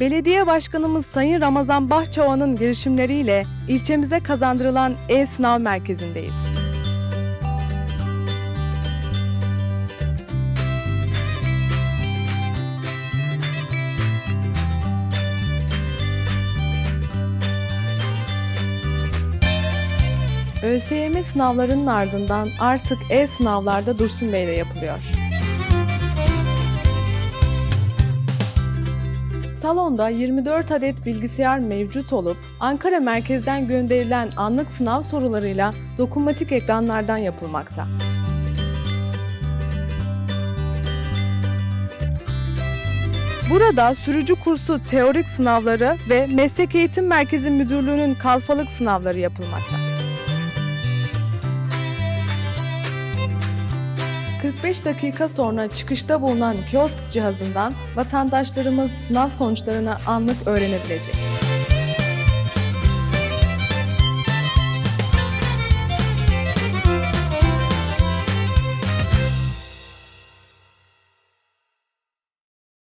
Belediye Başkanımız Sayın Ramazan Bahçova'nın girişimleriyle ilçemize kazandırılan e-sınav merkezindeyiz. ÖSYM sınavlarının ardından artık e-sınavlarda Dursun Bey'de yapılıyor. Salonda 24 adet bilgisayar mevcut olup Ankara merkezden gönderilen anlık sınav sorularıyla dokunmatik ekranlardan yapılmakta. Burada sürücü kursu teorik sınavları ve Meslek Eğitim Merkezi Müdürlüğü'nün kalfalık sınavları yapılmakta. 45 dakika sonra çıkışta bulunan kiosk cihazından vatandaşlarımız sınav sonuçlarını anlık öğrenebilecek.